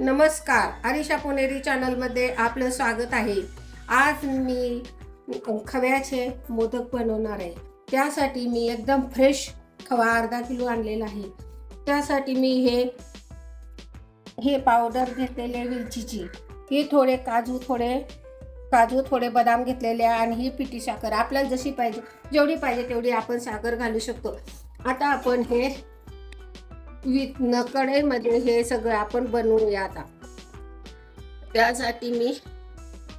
नमस्कार आरिशा पुणेरी चॅनलमध्ये आपलं स्वागत आहे. आज मी खव्याचे मोदक बनवणार आहे. त्यासाठी मी एकदम फ्रेश खवा अर्धा किलो आणलेला आहे. त्यासाठी मी हे हे पावडर घेतलेले वेलचीची ही थोडे काजू थोडे काजू थोडे बदाम घेतलेले आहे आणि ही पिठी साखर. आपल्याला जशी पाहिजे जेवढी पाहिजे तेवढी आपण साखर घालू शकतो. आता आपण हे कढईमध्ये हे सगळं आपण बनवूया आता. त्यासाठी मी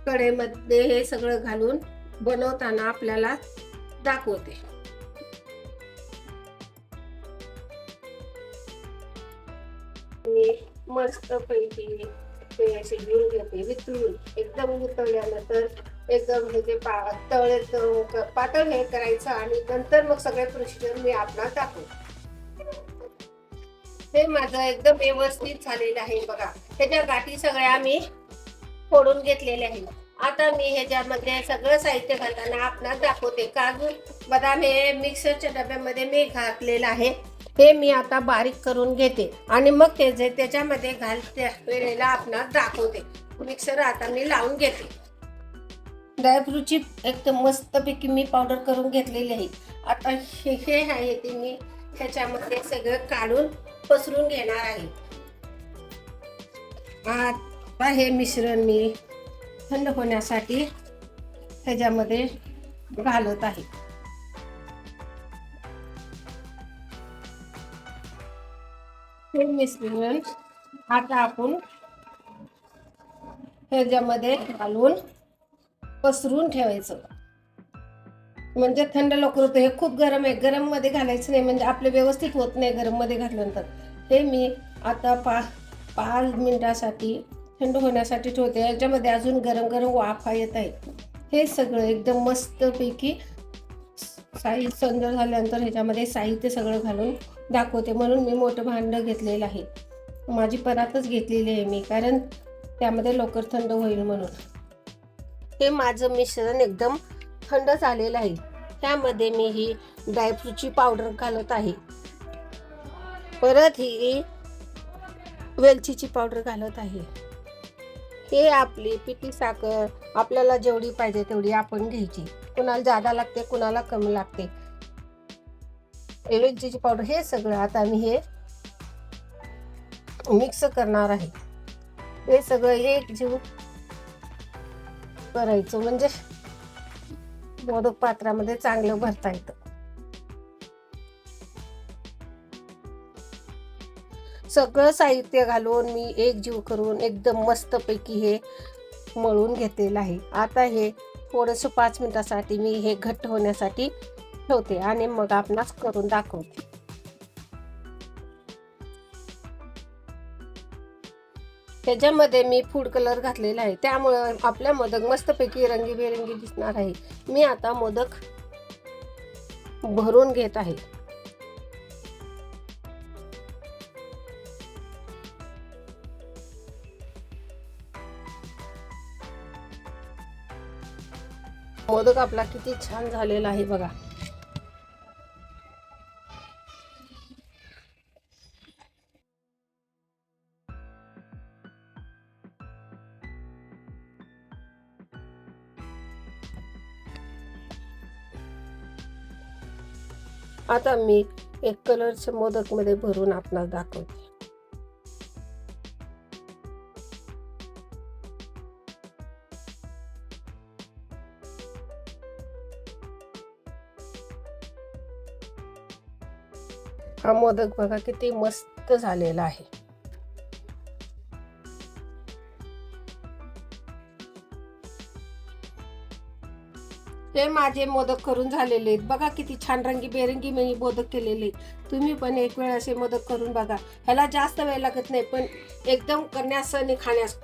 कढईमध्ये हे सगळं घालून बनवताना आपल्याला दाखवते. मी मस्त पैकी ते असे घेऊन घेते वितळून. एकदम वितळल्यानंतर एकदम हे जे पा तळे पातळ हे करायचं आणि नंतर मग सगळे प्रोसिजर मी आपला दाखवते. हे माझं एकदम व्यवस्थित झालेलं आहे बघा. त्याच्या गाठी सगळ्या मी फोडून घेतलेल्या आहेत. आता मी ह्याच्यामध्ये सगळं साहित्य घालताना आपणास दाखवते. काजू बदाम हे मिक्सरच्या डब्यामध्ये मी घातलेलं आहे. हे मी आता बारीक करून घेते. आणि मग ते जे त्याच्यामध्ये घालते वेळेला आपणास दाखवते. मिक्सर आता मी लावून घेते. ड्रायफ्रूटची एकदम मस्तपैकी मी पावडर करून घेतलेली आहे. आता हे हे आहे ते मी ह्याच्यामध्ये सगळं काढून पसरून घेणार आहे. आता हे मिश्रण मी थंड होण्यासाठी ह्याच्यामध्ये घालत आहे. हे मिश्रण आता आपण ह्याच्यामध्ये घालून पसरून ठेवायचं. म्हणजे थंड लवकर होतं. हे खूप गरम आहे. गरममध्ये घालायचं नाही. म्हणजे आपले व्यवस्थित होत नाही गरममध्ये घातल्यानंतर. हे मी आता पा पाच मिनिटासाठी थंड होण्यासाठी ठेवते. याच्यामध्ये अजून गरम गरम वाफा येत आहे हे सगळं एकदम मस्तपैकी साहित्य सुंदर झाल्यानंतर ह्याच्यामध्ये साहित्य सगळं घालून दाखवते. म्हणून मी मोठं भांडं घेतलेलं आहे. माझी परातच घेतलेली आहे मी कारण त्यामध्ये लवकर थंड होईल म्हणून. हे माझं मिश्रण एकदम थंड झालेलं आहे. त्यामध्ये मी ही ड्रायफ्रूटची पावडर घालत आहे. परत ही वेलचीची पावडर घालत आहे. हे आपली पिठी साखर आपल्याला जेवढी पाहिजे तेवढी आपण घ्यायची. कुणाला जादा लागते कुणाला कमी लागते. वेलचीची पावडर हे सगळं आता मी हे मिक्स करणार आहे. हे सगळं एक जीव करायचं. म्हणजे मोदक पात्रामध्ये चांगलं भरता येतं. सगळं साहित्य घालून मी एक जीव करून एकदम मस्तपैकी हे मळून घेतलेलं आहे. आता हे थोडंसं पाच मिनिटासाठी मी हे घट्ट होण्यासाठी ठेवते आणि मग आपणास करून दाखवते. त्याच्यामध्ये मी फूड कलर घातलेला आहे. त्यामुळं आपल्या मोदक मस्तपैकी रंगीबेरंगी दिसणार आहे. मी आता मोदक भरून घेत आहे. मोदक आपला किती छान झालेला आहे बघा. आता मी एक कलरच्या मोदकमध्ये भरून आपणास दाखवते. हा मोदक बघा किती मस्त झालेला आहे. ते माझे मोदक करून झालेले आहेत. बघा किती छान रंगी बेरंगी मी मोदक केलेले आहेत. तुम्ही पण एक वेळ असे मोदक करून बघा. ह्याला जास्त वेळ लागत नाही पण एकदम करण्यास आणि खाण्यास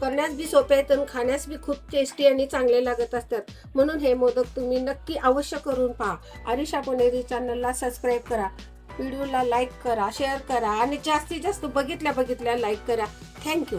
करण्यास बी सोपे आहेत आणि खाण्यास बी खूप टेस्टी आणि चांगले लागत असतात. म्हणून हे मोदक तुम्ही नक्की अवश्य करून पहा. आरिशा पुणेरी चॅनलला सबस्क्राईब करा. व्हिडिओला लाईक करा शेअर करा आणि जास्तीत जास्त बघितल्या बघितल्या लाईक करा. थँक्यू